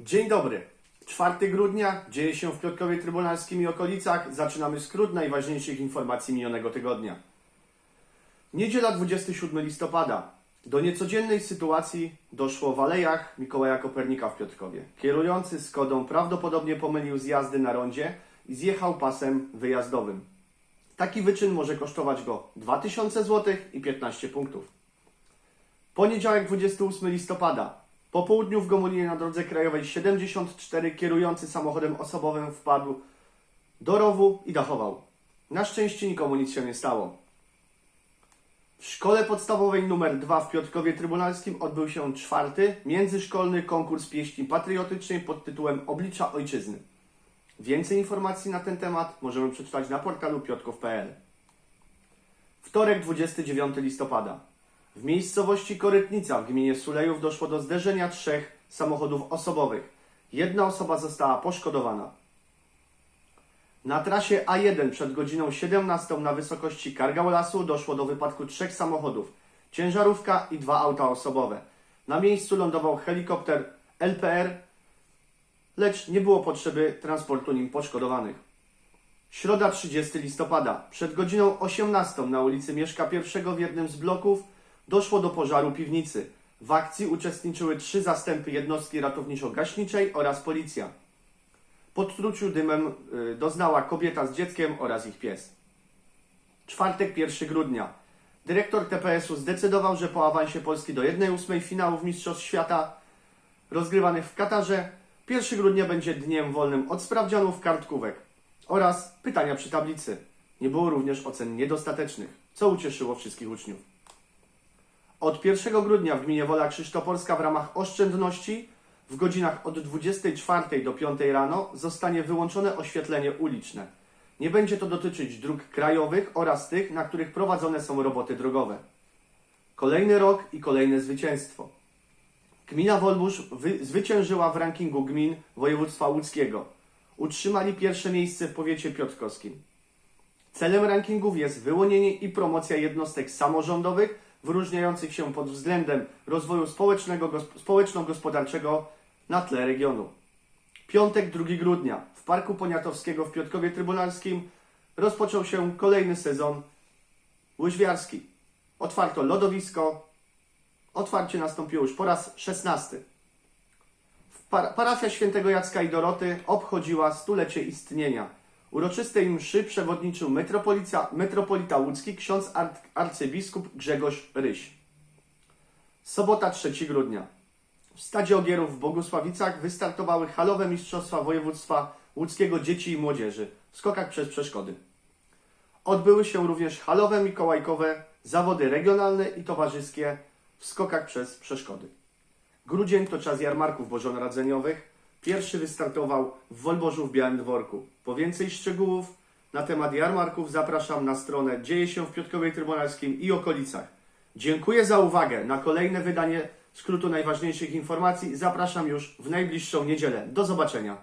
Dzień dobry. 4 grudnia dzieje się w Piotrkowie Trybunalskim i okolicach. Zaczynamy skrót najważniejszych informacji minionego tygodnia. Niedziela 27 listopada. Do niecodziennej sytuacji doszło w Alejach Mikołaja Kopernika w Piotrkowie. Kierujący Skodą prawdopodobnie pomylił zjazdy na rondzie i zjechał pasem wyjazdowym. Taki wyczyn może kosztować go 2000 zł i 15 punktów. Poniedziałek 28 listopada. Po południu w Gomulinie na drodze krajowej 74 kierujący samochodem osobowym wpadł do rowu i dachował. Na szczęście nikomu nic się nie stało. W szkole podstawowej nr 2 w Piotrkowie Trybunalskim odbył się czwarty międzyszkolny konkurs pieśni patriotycznej pod tytułem Oblicza Ojczyzny. Więcej informacji na ten temat możemy przeczytać na portalu piotków.pl. Wtorek 29 listopada. W miejscowości Korytnica w gminie Sulejów doszło do zderzenia trzech samochodów osobowych. Jedna osoba została poszkodowana. Na trasie A1 przed godziną 17 na wysokości Kargał Lasu doszło do wypadku trzech samochodów, ciężarówka i dwa auta osobowe. Na miejscu lądował helikopter LPR, lecz nie było potrzeby transportu nim poszkodowanych. Środa 30 listopada. Przed godziną 18 na ulicy Mieszka I w jednym z bloków doszło do pożaru piwnicy. W akcji uczestniczyły trzy zastępy jednostki ratowniczo-gaśniczej oraz policja. Podtruciu dymem y, doznała kobieta z dzieckiem oraz ich pies. Czwartek 1 grudnia. Dyrektor TPS-u zdecydował, że po awansie Polski do 1-8 finałów Mistrzostw Świata rozgrywanych w Katarze 1 grudnia będzie dniem wolnym od sprawdzianów kartkówek oraz pytania przy tablicy. Nie było również ocen niedostatecznych, co ucieszyło wszystkich uczniów. Od 1 grudnia w gminie Wola Krzysztoporska w ramach oszczędności w godzinach od 24 do 5 rano zostanie wyłączone oświetlenie uliczne. Nie będzie to dotyczyć dróg krajowych oraz tych, na których prowadzone są roboty drogowe. Kolejny rok i kolejne zwycięstwo. Gmina Wolbusz wy- zwyciężyła w rankingu gmin województwa łódzkiego. Utrzymali pierwsze miejsce w powiecie piotrkowskim. Celem rankingów jest wyłonienie i promocja jednostek samorządowych wyróżniających się pod względem rozwoju społecznego, gosp- społeczno-gospodarczego na tle regionu. Piątek 2 grudnia w Parku Poniatowskiego w Piotrkowie Trybunalskim rozpoczął się kolejny sezon łyżwiarski. Otwarto lodowisko. Otwarcie nastąpiło już po raz 16. Par- Parafia Świętego Jacka i Doroty obchodziła stulecie istnienia. Uroczystej mszy przewodniczył metropolita, metropolita łódzki ksiądz ar- arcybiskup Grzegorz Ryś. Sobota 3 grudnia. W Stadzie Ogierów w Bogusławicach wystartowały halowe mistrzostwa województwa łódzkiego dzieci i młodzieży w skokach przez przeszkody. Odbyły się również halowe mikołajkowe zawody regionalne i towarzyskie w skokach przez przeszkody. Grudzień to czas jarmarków bożonarodzeniowych. Pierwszy wystartował w Wolborzu w Białym Dworku. Po więcej szczegółów na temat jarmarków zapraszam na stronę Dzieje się w Piotrkowie Trybunalskim i okolicach. Dziękuję za uwagę. Na kolejne wydanie skrótu najważniejszych informacji zapraszam już w najbliższą niedzielę. Do zobaczenia.